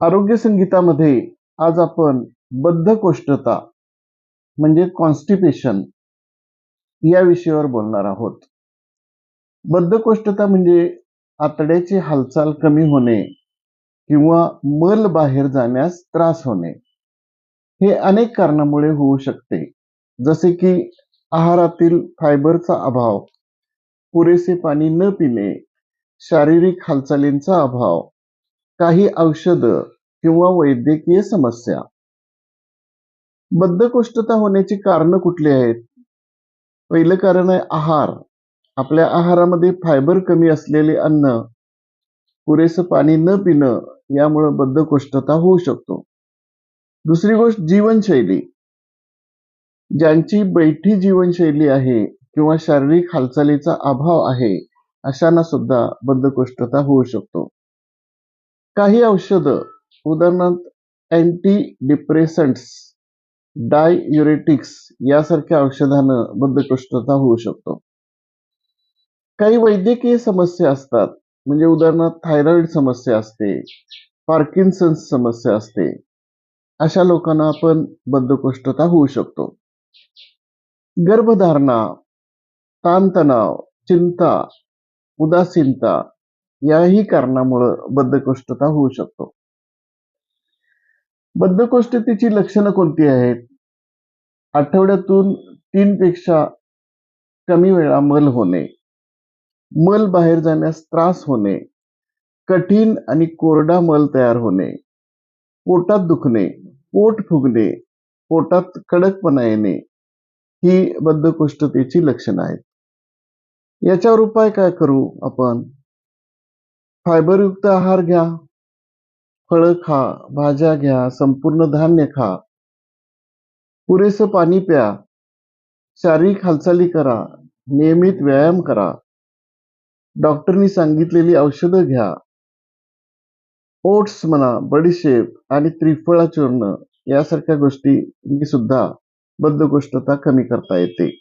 आरोग्य संगीतामध्ये आज आपण बद्धकोष्ठता म्हणजे कॉन्स्टिपेशन या विषयावर बोलणार आहोत. बद्धकोष्ठता म्हणजे आतड्याची हालचाल कमी होणे किंवा मल बाहेर जाण्यास त्रास होणे. हे अनेक कारणामुळे होऊ शकते. जसे की आहारातील फायबरचा अभाव पुरेसे पाणी न पिणे शारीरिक हालचालींचा अभाव काही औषधं किंवा वैद्यकीय समस्या. बद्धकोष्ठता होण्याची कारण कुठली आहेत? पहिलं कारण आहे आहार. आपल्या आहारामध्ये फायबर कमी असलेले अन्न पुरेसं पाणी न पिणं यामुळे बद्धकोष्ठता होऊ शकतो. दुसरी गोष्ट जीवनशैली. ज्यांची बैठी जीवनशैली आहे किंवा शारीरिक हालचालीचा अभाव आहे अशांना सुद्धा बद्धकोष्ठता होऊ शकतो. काही औषधं उदाहरणार्थ अँटी डिप्रेसंट्स डाययुरेटिक्स यासारख्या औषधानं बद्धकोष्ठता होऊ शकतो. काही वैद्यकीय समस्या असतात म्हणजे उदाहरणार्थ थायरॉइड समस्या असते पार्किन्सन्स समस्या असते अशा लोकांना आपण बद्धकोष्ठता होऊ शकतो. गर्भधारणा ताणतणाव चिंता उदासीनता याही कारणामुळं बद्धकोष्ठता होऊ शकतो. बद्धकोष्ठतेची लक्षणं कोणती आहेत? आठवड्यातून तीन पेक्षा कमी वेळा मल होणे मल बाहेर जाण्यास त्रास होणे कठीण आणि कोरडा मल तयार होणे पोटात दुखणे पोट फुगणे पोटात कडकपणा येणे ही बद्धकोष्ठतेची लक्षणं आहेत. याच्यावर उपाय काय करू आपण? फायबरयुक्त आहार घ्या. फळं खा भाज्या घ्या संपूर्ण धान्य खा. पुरेसं पाणी प्या. शारीरिक हालचाली करा. नियमित व्यायाम करा. डॉक्टरनी सांगितलेली औषधं घ्या. ओट्स म्हणा बडीशेप आणि त्रिफळा चूर्ण यासारख्या गोष्टी सुद्धा बद्धकोष्ठता कमी करता येते.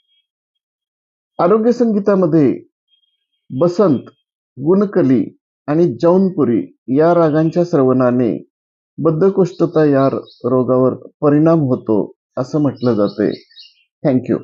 आरोग्य संगीतामध्ये बसंत गुणकली आणि जौनपुरी या रागांच्या श्रवणाने बद्धकोष्ठता या रोगावर परिणाम होतो असं म्हटलं जाते थँक्यू